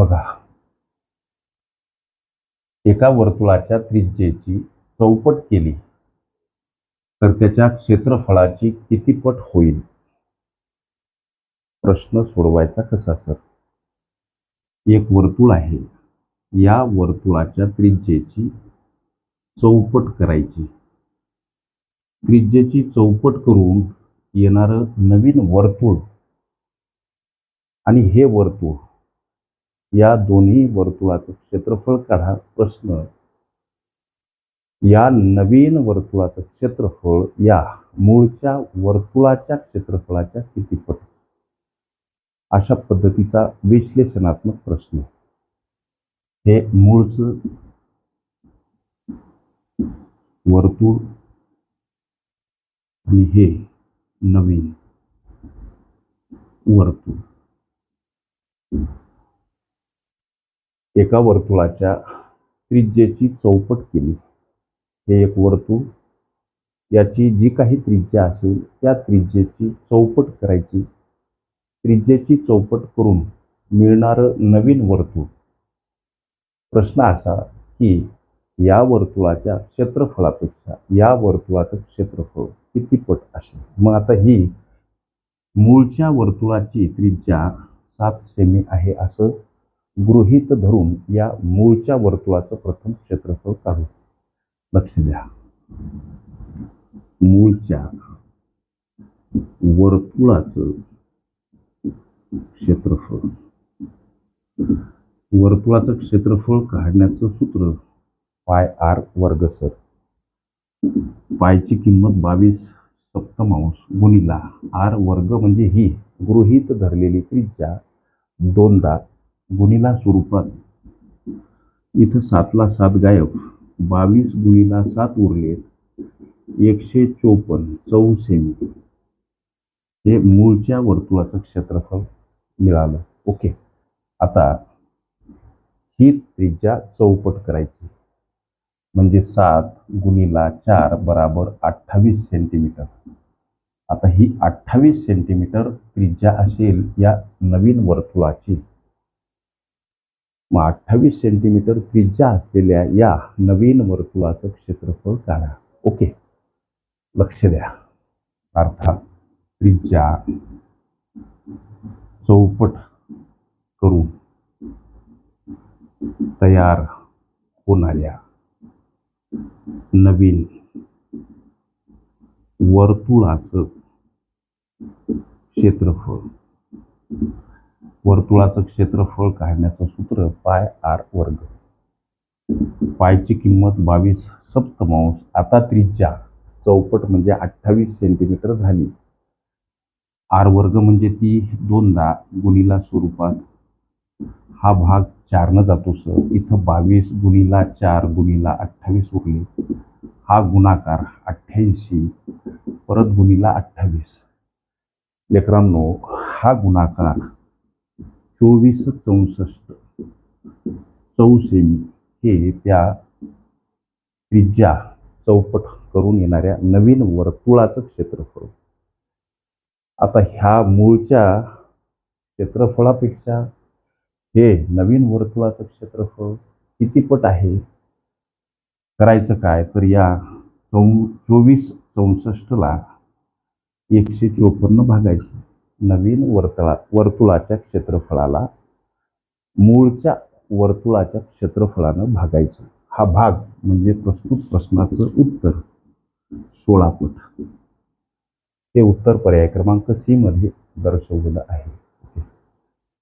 बघा. एका वर्तुळाच्या त्रिज्येची चौपट केली तर त्याच्या क्षेत्रफळाची किती पट होईल? प्रश्न सोडवायचा कसा सर? एक वर्तुळ आहे. या वर्तुळाच्या त्रिज्येची चौपट करायची. त्रिज्येची चौपट करून येणारं नवीन वर्तुळ आणि हे वर्तुळ या दोन्ही वर्तुळाचं क्षेत्रफळ काढा प्रश्न. या नवीन वर्तुळाचं क्षेत्रफळ या मूळच्या वर्तुळाच्या क्षेत्रफळाच्या कितीपट अशा पद्धतीचा विश्लेषणात्मक प्रश्न. हे मूळचं वर्तुळ आणि हे नवीन वर्तुळ. एका वर्तुळाच्या त्रिज्येची चौपट केली. हे एक वर्तुळ याची जी काही त्रिज्या असेल त्या त्रिज्येची चौपट करायची. त्रिज्येची चौपट करून मिळणारं नवीन वर्तुळ. प्रश्न असा की या वर्तुळाच्या क्षेत्रफळापेक्षा या वर्तुळाचं क्षेत्रफळ कितीपट असेल? मग आता ही मूळच्या वर्तुळाची त्रिज्या सात सेमी आहे असं गृहीत धरून या मूळच्या वर्तुळाचं प्रथम क्षेत्रफळ काढू. लक्ष द्या. मूळच्या वर्तुळाचं क्षेत्रफळ. वर्तुळाचं क्षेत्रफळ काढण्याचं सूत्र पाय आर वर्ग सर. पायची किंमत बावीस सप्तमांश गुणिला आर वर्ग म्हणजे ही गृहीत धरलेली त्रिज्या दोनदा गुणिला स्वरूपात. इथं सातला सात गायब बावीस गुणिला सात उरले एकशे चोपन्न चौ सेमी हे मूळच्या वर्तुळाचं क्षेत्रफळ मिळालं. ओके. आता ही त्रिज्या चौपट करायची. म्हणजे सात गुणिला चार बराबर अठ्ठावीस सेंटीमीटर. आता ही अठ्ठावीस सेंटीमीटर त्रिज्या असेल या नवीन वर्तुळाची. मग अठ्ठावीस सेंटीमीटर त्रिज्या असलेल्या या नवीन वर्तुळाचं क्षेत्रफळ काढा. ओके. लक्ष द्या. अर्थात त्रिज्या चौपट करून तयार होणाऱ्या नवीन वर्तुळाचं क्षेत्रफळ वर्तुळाचं क्षेत्रफळ काढण्याचं सूत्र पाय आर वर्ग. पायची किंमत बावीस सप्तमांश. आता त्रिज्या चौपट म्हणजे अठ्ठावीस सेंटीमीटर झाली. आर वर्ग म्हणजे ती दोनदा गुणीला स्वरूपात. हा भाग चारनं जातो सर. इथं बावीस गुणीला चार गुणीला अठ्ठावीस उरले. हा गुणाकार अठ्ठ्याऐंशी परत गुणीला अठ्ठावीस. लेकरांनो हा गुणाकार चोवीस चौसष्ट. चौसेमी हे त्या त्रिज्या चौपट करून येणाऱ्या नवीन वर्तुळाचं क्षेत्रफळ. आता ह्या मूळच्या क्षेत्रफळापेक्षा हे नवीन वर्तुळाचं क्षेत्रफळ कितीपट आहे? करायचं काय? तर या चौ चोवीस चौसष्टला एकशे चोपन्न भागायचं. नवीन वर्तुळा वर्तुळाच्या क्षेत्रफळाला मूळच्या वर्तुळाच्या क्षेत्रफळानं भागायचं. हा भाग म्हणजे प्रस्तुत प्रश्नाचं उत्तर. सोळा पट. हे उत्तर पर्याय क्रमांक सी मध्ये दर्शवलेलं आहे.